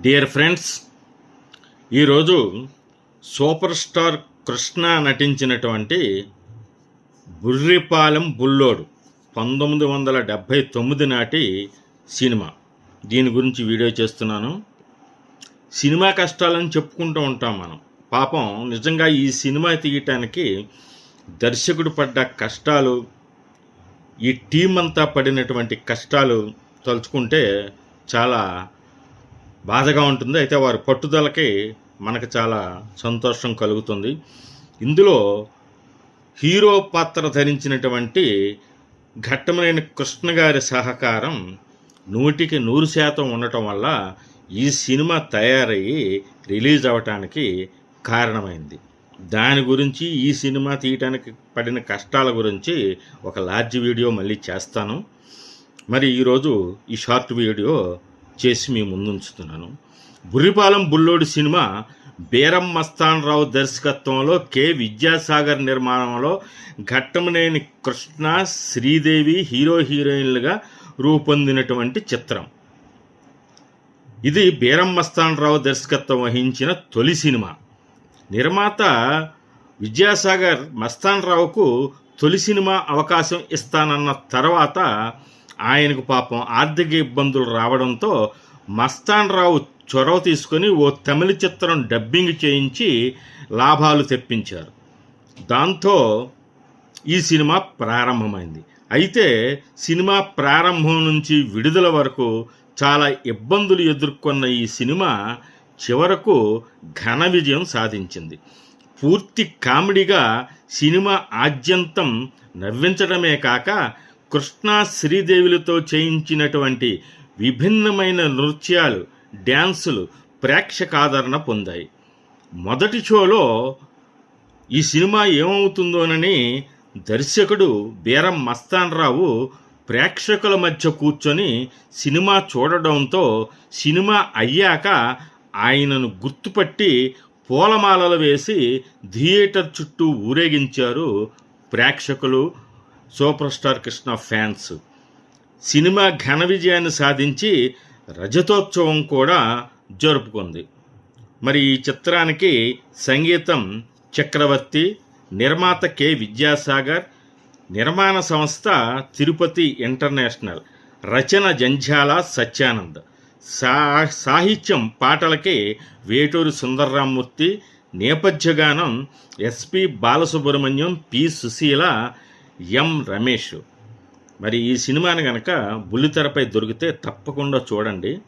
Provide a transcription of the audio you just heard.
Dear friends ఈరోజు super star Krishna నటించినటువంటి బుర్రిపాలెం బుల్లోడు పంతొమ్మిది వందల డెబ్భై తొమ్మిది నాటి సినిమా. దీని గురించి వీడియో చేస్తున్నాను. సినిమా కష్టాలని చెప్పుకుంటూ ఉంటాం మనం. పాపం నిజంగా ఈ సినిమా తీయటానికి దర్శకుడు పడ్డ కష్టాలు ఈ టీం అంతా పడినటువంటి కష్టాలు తలుచుకుంటే చాలా బాధగా ఉంటుంది. అయితే వారి పట్టుదలకి మనకు చాలా సంతోషం కలుగుతుంది. ఇందులో హీరో పాత్ర ధరించినటువంటి ఘట్టమైన కృష్ణ గారి సహకారం నూటికి నూరు శాతం ఉండటం వల్ల ఈ సినిమా తయారయ్యి రిలీజ్ అవ్వటానికి కారణమైంది. దాని గురించి ఈ సినిమా తీయటానికి పడిన కష్టాల గురించి ఒక లార్జ్ వీడియో మళ్ళీ చేస్తాను. మరి ఈరోజు ఈ షార్ట్ వీడియో చేసి మీ ముందుంచుతున్నాను. బుర్రిపాలెం బుల్లోడి సినిమా బీరం మస్తాన్ రావు దర్శకత్వంలో కె విద్యాసాగర్ నిర్మాణంలో ఘట్టమనేని కృష్ణ శ్రీదేవి హీరో హీరోయిన్లుగా రూపొందినటువంటి చిత్రం. ఇది బీరం మస్తాన్ రావు దర్శకత్వం వహించిన తొలి సినిమా. నిర్మాత విద్యాసాగర్ మస్తాన్ రావుకు తొలి సినిమా అవకాశం ఇస్తానన్న తర్వాత ఆయనకు పాపం ఆర్థిక ఇబ్బందులు రావడంతో మస్తాన్ రావు చొరవ తీసుకొని ఓ తమిళ చిత్రం డబ్బింగ్ చేయించి లాభాలు తెప్పించారు. దాంతో ఈ సినిమా ప్రారంభమైంది. అయితే సినిమా ప్రారంభం నుంచి విడుదల వరకు చాలా ఇబ్బందులు ఎదుర్కొన్న ఈ సినిమా చివరకు ఘన విజయం సాధించింది. పూర్తి కామెడీగా సినిమా ఆద్యంతం నవ్వించడమే కాక కృష్ణా శ్రీదేవులతో చేయించినటువంటి విభిన్నమైన నృత్యాలు డ్యాన్సులు ప్రేక్షకాదరణ పొందాయి. మొదటి షోలో ఈ సినిమా ఏమవుతుందోనని దర్శకుడు బీరం మస్తాన్ రావు ప్రేక్షకుల మధ్య కూర్చొని సినిమా చూడడంతో సినిమా అయ్యాక ఆయనను గుర్తుపట్టి పూలమాలలు వేసి థియేటర్ చుట్టూ ఊరేగించారు ప్రేక్షకులు. Super star Krishna fans. Cinema ఘన విజయాన్ని సాధించి రజతోత్సవం కూడా జరుపుకుంది. మరి ఈ చిత్రానికి సంగీతం చక్రవర్తి నిర్మాత కె. విద్యాసాగర్ నిర్మాణ సంస్థ తిరుపతి ఇంటర్నేషనల్ రచన జంఝాల సత్యానంద్ సా సాహిత్యం పాటలకి Veturi Sundarramurthy నేపథ్యగానం S P Balasubrahmanyam P Susheela M Ramesh. మరి ఈ సినిమాని కనుక బుల్లితెరపై దొరికితే తప్పకుండా చూడండి.